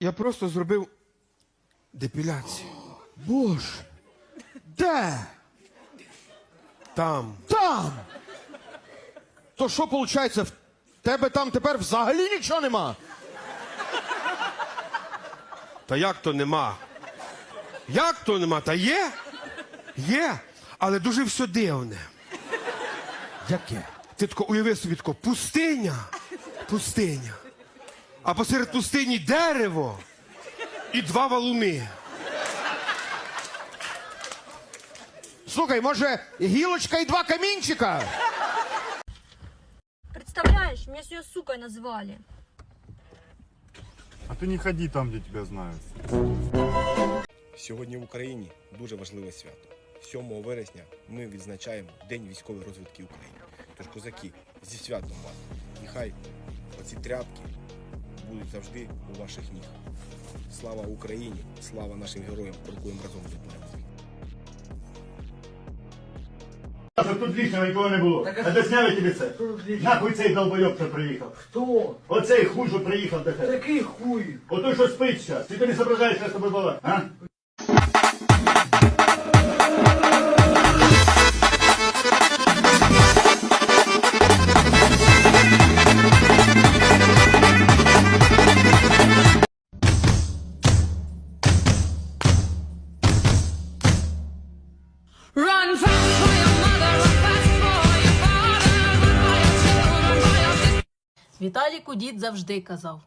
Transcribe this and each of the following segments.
Я просто зробив депіляцію. Боже. Де? Там. Там. То що виходить, в тебе там тепер взагалі нічого нема? Та як то нема? Як то нема? Та є? Є. Але дуже все дивне. Яке? Ти тако уяви собі тако, пустиня. Пустиня. А посеред пустині дерево і два валуни. Слухай, може, гілочка і два камінчика? Представляешь, меня сегодня сукой назвали. А ты не ходи там, где тебя знают. Сьогодні в Україні дуже важливе свято. 7 вересня ми відзначаємо День військової розвідки України. Тож, козаки, зі святом вас. І хай оці тряпки будуть завжди у ваших ніг. Слава Україні! Слава нашим героям! Крокуємо разом до перемоги! Тут лишнього нікого не було. А де сняли тобі це? Нахуй цей долбойок, що приїхав. Хто? Оцей хуй, що приїхав до тебе. Який хуй? Ото що спить зараз. Ти не зображаєш, що з тобою була, Віталіку дід завжди казав: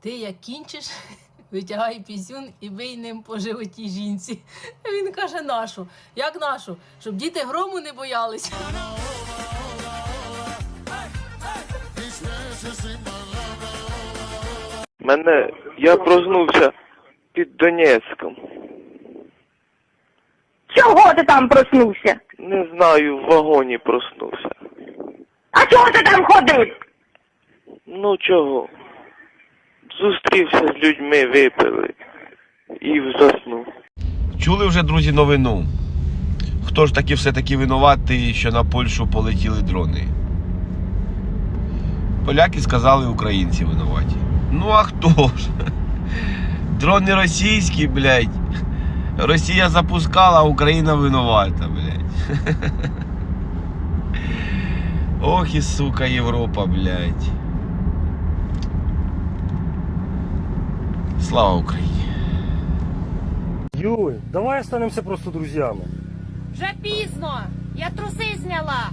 ти як кінчиш, витягай пісюн і бий ним по животі жінці. Він каже: нашу. Як нашу? Щоб діти грому не боялися. Мене я проснувся під Донецьком. Чого ти там проснувся? Не знаю, в вагоні проснувся. А чого ти там ходив? Ну чого? Зустрівся з людьми, випили і заснув. Чули вже, друзі, новину? Хто ж таки все-таки винуватий, що на Польщу полетіли дрони? Поляки сказали, українці винуваті. Ну а хто ж? Дрони російські, блядь. Росія запускала, а Україна винувата, блядь. Ох і сука Європа, блядь. Слава Україні! Юль, давай останемся просто друзьями. Вже пізно! Я труси зняла!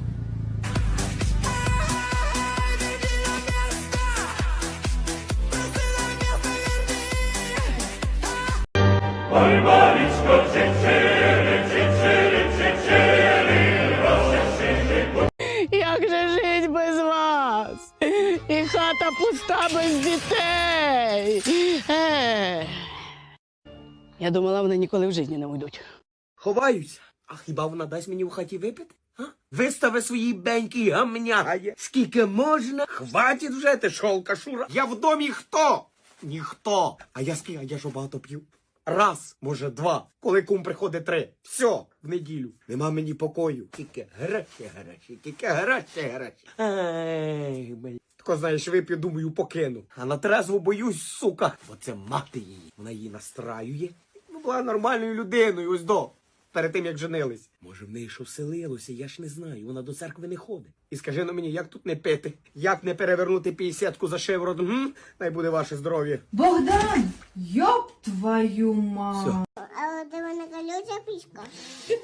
Як же жить без вас? І хата пуста без дітей. Я думала, вони ніколи в житті не уйдуть. Ховаються. А хіба вона дасть мені в хаті випити? А? Вистави свої беньки гамняє. Скільки можна? Хватить вже, ти шолка шура. Я в домі хто? Ніхто. А я скільки, а я що багато п'ю? Раз, може, два. Коли кум приходить три. Все, в неділю. Нема мені покою. Тільки гроші, гроші, тільки гроші, гроші. Ей, блін. Тако, знаєш, вип'ю, думаю, покину. А на трезву боюсь, сука. Бо це мати її. Вона її настраює. Була нормальною людиною, ось до. Перед тим, як женились. Може, в неї що вселилося, я ж не знаю. Вона до церкви не ходить. І скажи ну мені, як тут не пити? Як не перевернути п'ятдесятку за шиворот? М? Най буде ваше здоров'я. Богдан, йоп твою мать. А от вона колюча пічка?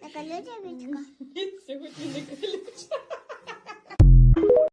Така колюча пічка? Сьогодні не колюча.